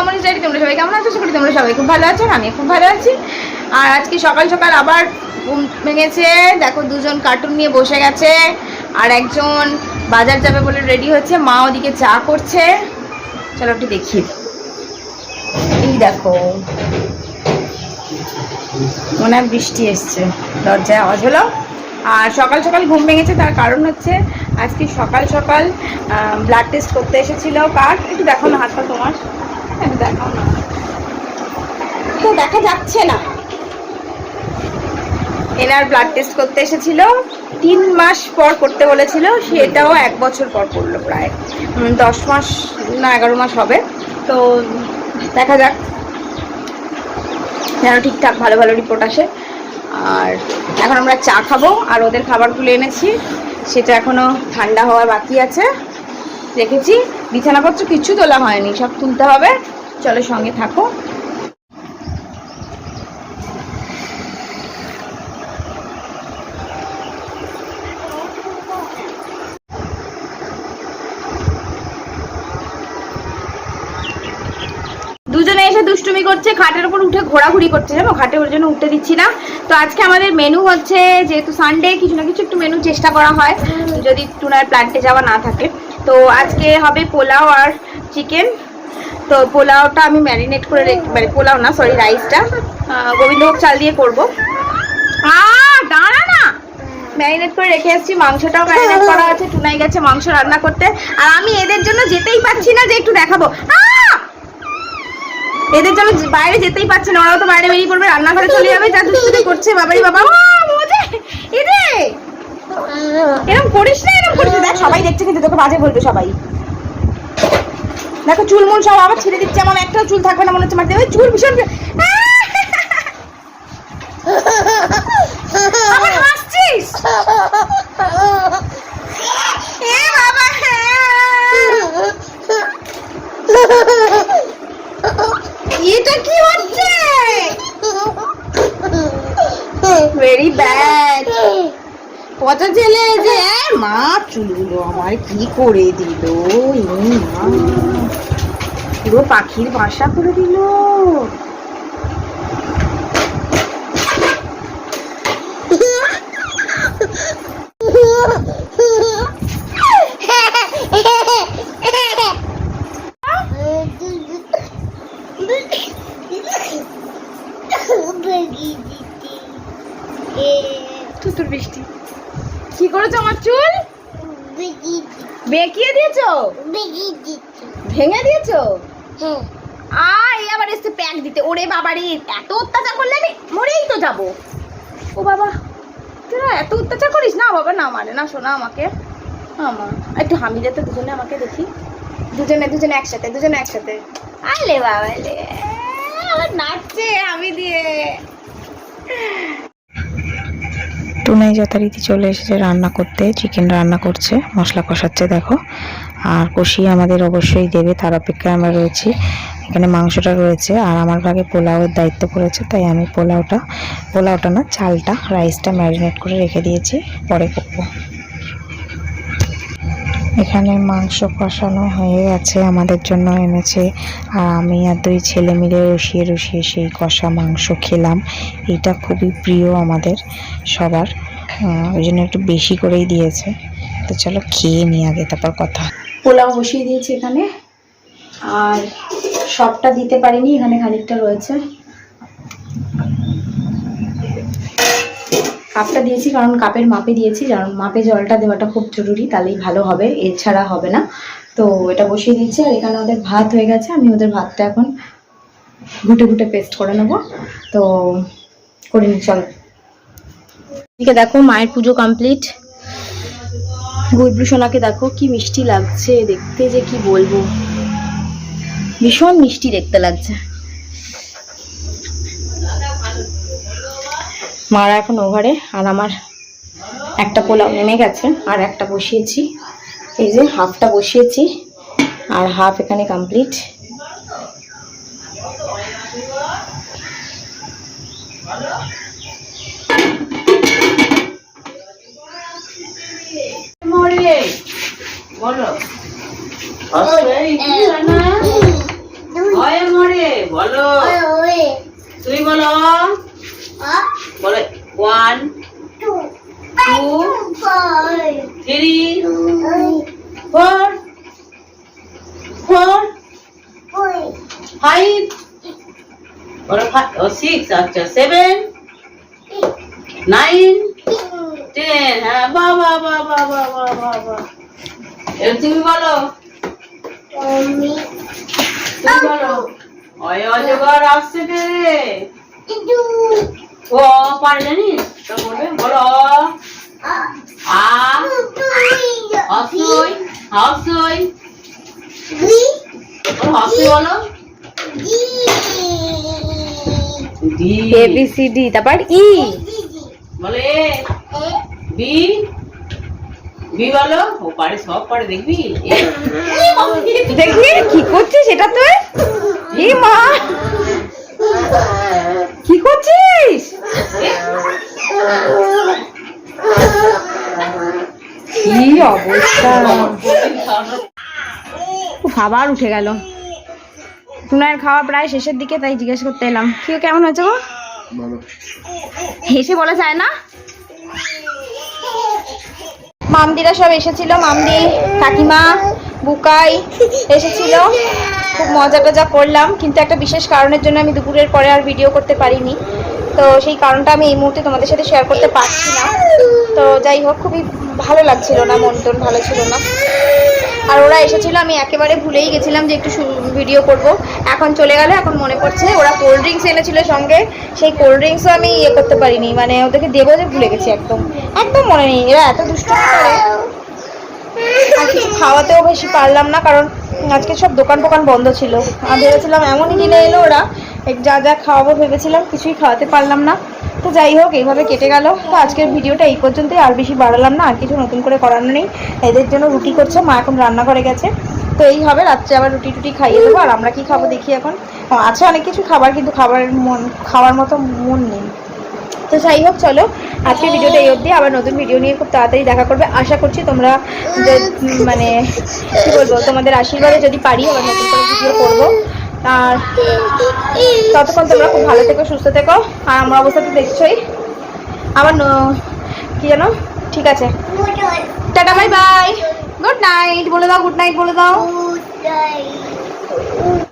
Communist diary তোমরা সবাই কেমন আছো? করি তোমরা সবাই খুব ভালো আছো আমি খুব ভালো আছি। আর আজকে সকাল সকাল আবার ঘুম ভেঙেছে। দেখো, দুজন কার্টুন নিয়ে বসে গেছে, আর একজন বাজার যাবে বলে রেডি হচ্ছে। মা ওদিকে চা করছে। চলো একটু দেখি এই দেখো, মনে হয় বৃষ্টি এসছে। দরজায় আওয়াজ হলো। আর সকাল সকাল ঘুম ভেঙেছে, তার কারণ হচ্ছে আজকে সকাল সকাল ব্লাড টেস্ট করতে এসেছিল। কার একটু দেখো না হাতটা তোমার। একটু দেখাও না তো দেখা যাচ্ছে না। এনার ব্লাড টেস্ট করতে এসেছিল। তিন মাস পর করতে বলেছিল, সেটাও এক বছর পর করল প্রায়। দশ মাস না এগারো মাস হবে। তো দেখা যাক। যেন ঠিকঠাক ভালো ভালো রিপোর্ট আসে। আর এখন আমরা চা খাব, আর ওদের খাবারগুলো এনেছি। সেটা এখনও ঠান্ডা হওয়ার বাকি আছে। রেখেছি। বিছানাপত্র কিছু তোলা হয়নি, সব তুলতে হবে। চলো সঙ্গে থাকো। দুজনে এসে দুষ্টুমি করছে, খাটের উপর উঠে ঘোরাঘুরি করছে, জানো? খাটে ওর জন্য উঠতে দিচ্ছি না। তো আজকে আমাদের মেনু হচ্ছে, যেহেতু সানডে কিছু না কিছু একটু মেনু চেষ্টা করা হয়, যদি টুনার প্ল্যান্টে যাওয়া না থাকে। তো আজকে হবে পোলাও আর চিকেন তো পোলাওটা আমি ম্যারিনেট করে মানে পোলাও না সরি রাইসটা গোবিন্দভোগ চাল দিয়ে করব। দাঁড়া না! ম্যারিনেট করে রেখে এসেছি, মাংসটাও ম্যারিনেট করা আছে, টুনাই গেছে মাংস রান্না করতে। আর আমি এদের জন্য যেতেই পাচ্ছি না যে একটু দেখাবো। এদের জন্য বাইরে যেতেই পারছে না, ওরাও তো বাইরে বেরিয়ে পড়বে, রান্নাঘরে চলে যাবে, যা দুষ্টুমি করছে, বাবারি বাবা। মজা! এরে এরকম করিস না এরকম করিস দেখ, সবাই দেখছে কিন্তু তোকে বাজে বলবে সবাই। দেখো চুল মুল সব আবার ছেড়ে দিচ্ছে, এমন একটাও চুল থাকবে না মনে হচ্ছে মারতে চুল ভীষণ হাসছিস? এটা কি ভেরি ব্যাড পচা ছেলে যে মা চুলগুলো আমার কি করে দিল? পুরো পাখির বাসা করে দিল। কি করেছ আমার চুল? বেঁকিয়ে দিয়েছ? ভেঙে দিয়েছ? আয় আবার এসে প্যাক দিতে। ওরে বাবারে এত অত্যাচার করলে আমি মরেই তো যাব। ও বাবা তোরা এত অত্যাচার করিস না বাবা না মানে না শোনা আমাকে। আমার একটু হামি যেতে দুজনে আমাকে দেখি। দুজনে দুজনে একসাথে দুজনে একসাথে। আলে বাবা আমার নাচছে আমি দিয়ে। টুনাই যথারীতি চলে এসেছে রান্না করতে চিকেন রান্না করছে, মশলা কষাচ্ছে, দেখো। আর কষিয়ে আমাদের অবশ্যই দেবে, তার অপেক্ষায় আমরা রয়েছি। এখানে মাংসটা রয়েছে, আর আমার ভাগে পোলাওয়ের দায়িত্ব পড়েছে, তাই আমি পোলাওটা পোলাওটা না, চালটা রাইসটা ম্যারিনেট করে রেখে দিয়েছি, পরে করব। এখানে মাংস কষানো হয়ে গেছে, আমাদের জন্য এনেছে। আর আমি আর দুই ছেলে মিলে রসিয়ে রসিয়ে সেই কষা মাংস খেলাম। এটা খুবই প্রিয় আমাদের সবার। ওই জন্য একটু বেশি করেই দিয়েছে। তো চলো খেয়ে নিই আগে, তারপর কথা। পোলাও বসিয়ে দিয়েছি এখানে। আর সবটা দিতে পারিনি, এখানে খানিকটা রয়েছে। কাপটা দিয়েছি, কারণ কাপের মাপে দিয়েছি কারণ মাপে জলটা দেওয়াটা খুব জরুরি, তাহলেই ভালো হবে, এছাড়া হবে না। তো এটা বসিয়ে দিচ্ছি আর এখানে ওদের ভাত হয়ে গেছে, আমি ওদের ভাতটা এখন ঘুটে ঘুটে পেস্ট করে নেব। তো করে নি চলো। এদিকে দেখো, মায়ের পুজো কমপ্লিট গুলবু সোনাকে দেখো, কি মিষ্টি লাগছে, দেখতে যে কি বলব। ভীষণ মিষ্টি দেখতে লাগছে। মারা এখন ওভারে আর আমার একটা পোলাও নেমে গেছে আর একটা বসিয়েছি। এই যে হাফটা বসিয়েছি আর হাফ এখানে কমপ্লিট বলো। বলো। তুমি বলো। বলো one two three four four five বলো সিক্স আচ্ছা সেভেন নাইন টেন হ্যাঁ বাবা বাবা বাবা বাবা এবার তুমি বলো। তুমি বলো। অজগর আসছে রে ও পারে জানিস তো বলবে বলো আ হসই হসই হসই বলো এ বি সি ডি তারপর ই বলে বি বি বলো? ও পারে সব পারে দেখবি? এ, দেখি কি করছিস এটা তুই? ই মা! কি করছিস? কি অবস্থা? আবার উঠে গেল। টুনার খাওয়া প্রায় শেষের দিকে তাই জিজ্ঞেস করতে এলাম কি কেমন হয়েছে গো? হেসে বলা যায় না? মামদিরা সব এসেছিল মামদি কাকিমা বুকাই এসেছিল। খুব মজা টজা করলাম, কিন্তু একটা বিশেষ কারণের জন্য আমি দুপুরের পরে আর ভিডিও করতে পারিনি। তো সেই কারণটা আমি এই মুহূর্তে তোমাদের সাথে শেয়ার করতে পারছি না। তো যাই হোক, খুবই ভালো লাগছিল না, মন টন ভালো ছিল না। আর ওরা এসেছিল, আমি একেবারে ভুলেই গেছিলাম যে একটু ভিডিও করব। এখন চলে গেলে, এখন মনে পড়ছে ওরা কোল্ড ড্রিঙ্কস এনেছিল সঙ্গে। সেই কোল্ড ড্রিঙ্কসও আমি ইয়ে করতে পারিনি মানে ওদেরকে দেবো যে ভুলে গেছি একদম। একদম মনে নেই, এরা এত দুষ্ট আর কিছু খাওয়াতেও বেশি পারলাম না, কারণ আজকে সব দোকান ফোকান বন্ধ ছিল। আর ভেবেছিলাম এমনই দিনে এলো ওরা যা যা খাওয়াবো ভেবেছিলাম, কিছুই খাওয়াতে পারলাম না। তো যাই হোক, এইভাবে কেটে গেল। তো আজকের ভিডিওটা এই পর্যন্তই, আর বেশি বাড়ালাম না, আর কিছু নতুন করে করার নেই। এদের জন্য রুটি করছে, মা এখন রান্না করে গেছে। তো এই হবে, রাত্রে আবার রুটি টুটি খাইয়ে দেবো, আর আমরা কি খাব দেখি এখন। আছে অনেক কিছু খাবার, কিন্তু খাবারের মন, খাওয়ার মতো মন নেই। তো যাই হোক চলো আজকের ভিডিওটা এই অবধি। আবার নতুন ভিডিও নিয়ে খুব তাড়াতাড়ি দেখা করবে। আশা করছি তোমরা যে মানে কি বলব তোমাদের আশীর্বাদে যদি পারি আবার নতুন করে ভিডিও করব। আর ততক্ষণ তোমরা খুব ভালো থেকো সুস্থ থেকো। আর আমার অবস্থা তো দেখছোই। আবার কি জানো ঠিক আছে। Tata bye bye good night বলে দাও গুড নাইট বলে দাও.